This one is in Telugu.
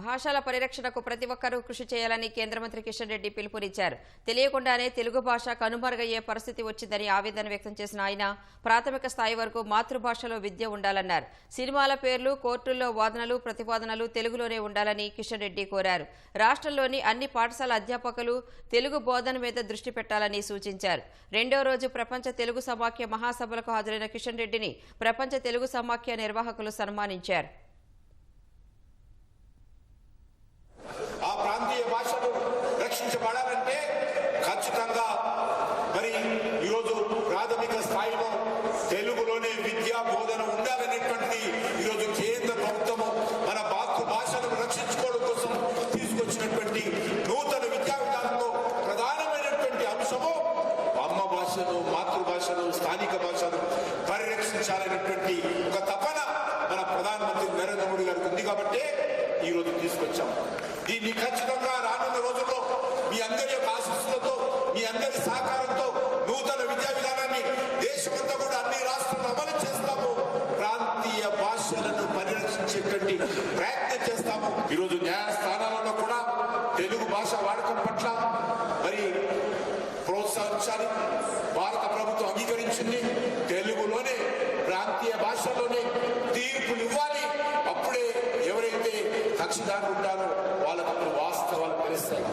భాషల పరిరక్షణకు ప్రతి ఒక్కరూ కృషి చేయాలని కేంద్ర మంత్రి కిషన్ రెడ్డి పిలుపునిచ్చారు. తెలియకుండానే తెలుగు భాష కనుమరుగయ్యే పరిస్థితి వచ్చిందని ఆవేదన వ్యక్తం చేసిన ఆయన ప్రాథమిక స్థాయి వరకు మాతృభాషలో విద్య ఉండాలన్నారు. సినిమాల పేర్లు కోర్టుల్లో వాదనలు ప్రతిపాదనలు తెలుగులోనే ఉండాలని కిషన్ రెడ్డి కోరారు. రాష్ట్రంలోని అన్ని పాఠశాల అధ్యాపకులు తెలుగు బోధన మీద దృష్టి పెట్టాలని సూచించారు. రెండో రోజు ప్రపంచ తెలుగు సమాఖ్య మహాసభలకు హాజరైన కిషన్ రెడ్డిని ప్రపంచ తెలుగు సమాఖ్య నిర్వాహకులు సన్మానించారు ఆ ప్రాంతీయ భాషలు రక్షించబడాలంటే ఖచ్చితంగా మరి ఈరోజు ప్రాథమిక స్థాయిలో తెలుగులోనే విద్యా బోధన ఉండాలనేటువంటి ఈరోజు కేంద్ర ప్రభుత్వము మన మాతృభాషను రక్షించుకోవడం కోసం తీసుకొచ్చినటువంటి నూతన విద్యా విధానంలో ప్రధానమైనటువంటి అంశము అమ్మ భాషను మాతృభాషను స్థానిక భాషను పరిరక్షించాలనేటువంటి ఒక తపన మన ప్రధానమంత్రి నరేంద్ర మోడీ గారికి ఉంది కాబట్టి ఈ రోజు దీన్ని ఖచ్చితంగా రానున్న రోజుల్లో మీ అందరి యొక్క ఆశీస్సులతో మీ అందరి సహకారంతో నూతన విద్యా విధానాన్ని దేశమంతా కూడా అన్ని రాష్ట్రాలు అమలు చేస్తాము. ప్రాంతీయ భాషలను పరిరక్షించేటువంటి ప్రయత్నం చేస్తాము. ఈరోజు న్యాయస్థానాలలో కూడా తెలుగు భాష వాడకం పట్ల మరి ప్రోత్సహించాలి. భారత ప్రభుత్వం అంగీకరించింది. తెలుగులోనే ప్రాంతీయ భాషలోనే తీర్పులు ఇవ్వాలి. అప్పుడే ఎవరైతే కక్షిదారులు ఉంటారో వాళ్ళకు వాస్తవాలు తెలుస్తాయి.